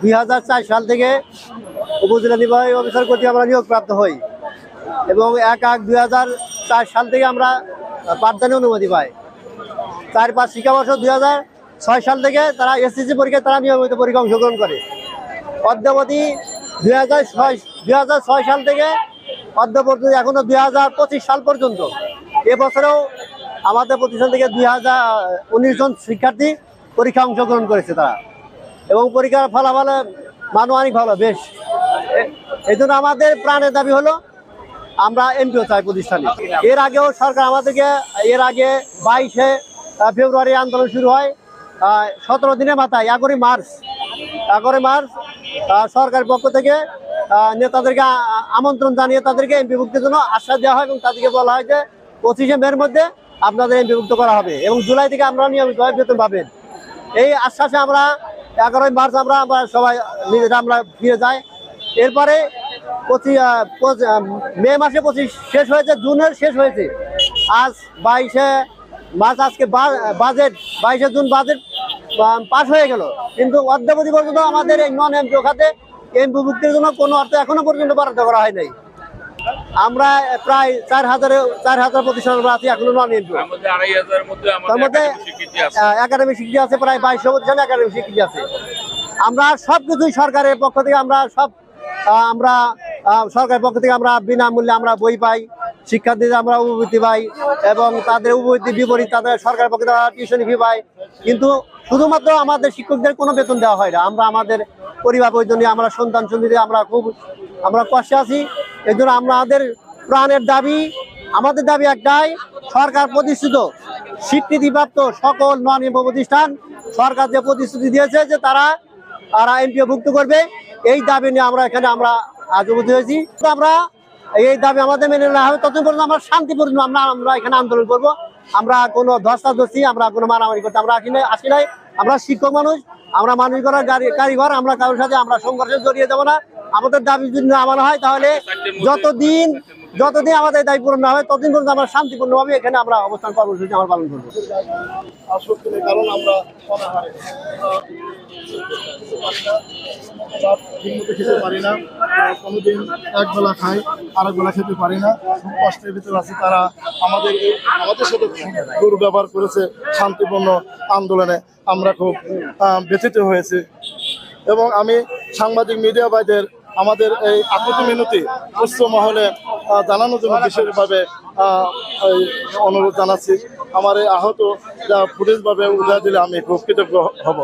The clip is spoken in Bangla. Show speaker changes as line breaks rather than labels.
দুই হাজার চার সাল থেকে উপজেলা নির্বাহী অফিসার কর্তৃক আমরা নিয়োগপ্রাপ্ত হই এবং এক এক দুই সাল থেকে আমরা পাঠদানে অনুমতি পাই। চার পাঁচ শিক্ষাবর্ষ দুই ছয় সাল থেকে তারা এসএসসি পরীক্ষায় তারা নিয়মিত পরীক্ষা অংশগ্রহণ করে। অদ্যাবধি দুই হাজার ছয় দুই হাজার সাল থেকে অদ্যাবধি এখনও দুই হাজার পঁচিশ সাল পর্যন্ত এ এবছরেও আমাদের প্রতিষ্ঠান থেকে দুই হাজার উনিশ জন শিক্ষার্থী পরীক্ষা অংশগ্রহণ করেছে তারা। এবং পরীক্ষার ফলাফল মান অনেক ভালো, বেশ। এই জন্য আমাদের প্রাণের দাবি হলো, আমরা এমপিও চাই প্রতিষ্ঠানে। এর আগেও সরকার আমাদেরকে, এর আগে বাইশে ফেব্রুয়ারি আন্দোলন শুরু হয় সতেরো দিনের মাথায়, এগারোই মার্চ। এগারোই মার্চ সরকারের পক্ষ থেকে নেতাদেরকে আমন্ত্রণ জানিয়ে তাদেরকে এমপিভুক্তির জন্য আশ্বাস দেওয়া হয় এবং তাদেরকে বলা হয় যে, পঁচিশে মের মধ্যে আপনাদের এমপিভুক্ত করা হবে এবং জুলাই থেকে আমরা নিয়মিতভাবে বেতন পাবেন। এই আশ্বাসে আমরা এগারোই মার্চ আমরা সবাই নিজেরা আমরা ফিরে যাই। এরপরে পঁচিশ মে মাসে পঁচিশ শেষ হয়েছে, জুনের শেষ হয়েছে। আজ বাইশে মার্চ, আজকে বাজেট, বাইশে জুন বাজেট পাস হয়ে গেল। কিন্তু অদ্যাবধি পর্যন্ত আমাদের এই নন এমপিও খাতে এমপিভুক্তির জন্য কোনো অর্থ এখনও পর্যন্ত বরাদ্দ করা হয় নাই। আমরা প্রায় চার হাজারে চার হাজার প্রতিষ্ঠান আমরা আছি এখনও নন এমপিও
তার মধ্যে একাডেমিক স্বীকৃতি আছে।
প্রায় বাইশশো প্রতিষ্ঠান একাডেমিক স্বীকৃতি আছে। আমরা সব কিছুই সরকারের পক্ষ থেকে আমরা সব আমরা সরকারের পক্ষ থেকে আমরা বিনামূল্যে আমরা বই পাই শিক্ষার্থীদের আমরা উপবৃত্তি পাই এবং তাদের উপবৃত্তি বিপরীত তাদের সরকারের পক্ষে তারা টিউশন ফি পায়। কিন্তু শুধুমাত্র আমাদের শিক্ষকদের কোনো বেতন দেওয়া হয় না আমরা আমাদের পরিবার পরিজন আমরা সন্তান সন্তানকে আমরা খুব আমরা কষ্টে আছি। এই জন্য আমাদের প্রাণের দাবি, আমাদের দাবি একটাই, সরকার প্রতিষ্ঠিত স্বীকৃতিপ্রাপ্ত সকল নন প্রতিষ্ঠান সরকার যে প্রতিশ্রুতি দিয়েছে যে তারা তারা এমপিও ভুক্ত করবে, এই দাবি নিয়ে আমরা এখানে আমরা আজ উপস্থিত হয়েছি। আমরা এই দাবি আমাদের মেনে নেওয়া হবে, ততক্ষণ পর্যন্ত আমরা শান্তিপূর্ণ আমরা আমরা এখানে আন্দোলন করব। আমরা কোনো ধস্তাধস্তি, আমরা কোনো মারামারি করতে আমরা আসি নাই আসি নাই। আমরা শিক্ষক মানুষ, আমরা মানুষ করার কারিগর, আমরা কারোর সাথে আমরা সংঘর্ষে জড়িয়ে যাব না। আমাদের দাবি যদি না মানা হয় তাহলে যতদিন যতদিন আমাদের দাবি পূরণ না হয়, ততদিন পর্যন্ত আমরা শান্তিপূর্ণভাবে এখানে আমরা অবস্থান কর্মসূচি আমরা পালন করব।
কারণ আমরা খেতে পারি না কোনোদিন খাই খেতে পারি না, খুব কষ্টের ভিতরে তারা দুর্ব্যবহার করেছে শান্তিপূর্ণ আন্দোলনে। আমরা খুব ব্যথিত হয়েছে। এবং আমি সাংবাদিক মিডিয়া ভাইদের আমাদের এই আকুতি মিনতি উচ্চ মহলে জানানোর জন্য বিশেষভাবে অনুরোধ জানাচ্ছি। আমার এই আহত যা ফুটেজভাবে উঠা দিলে আমি প্রকৃত হব।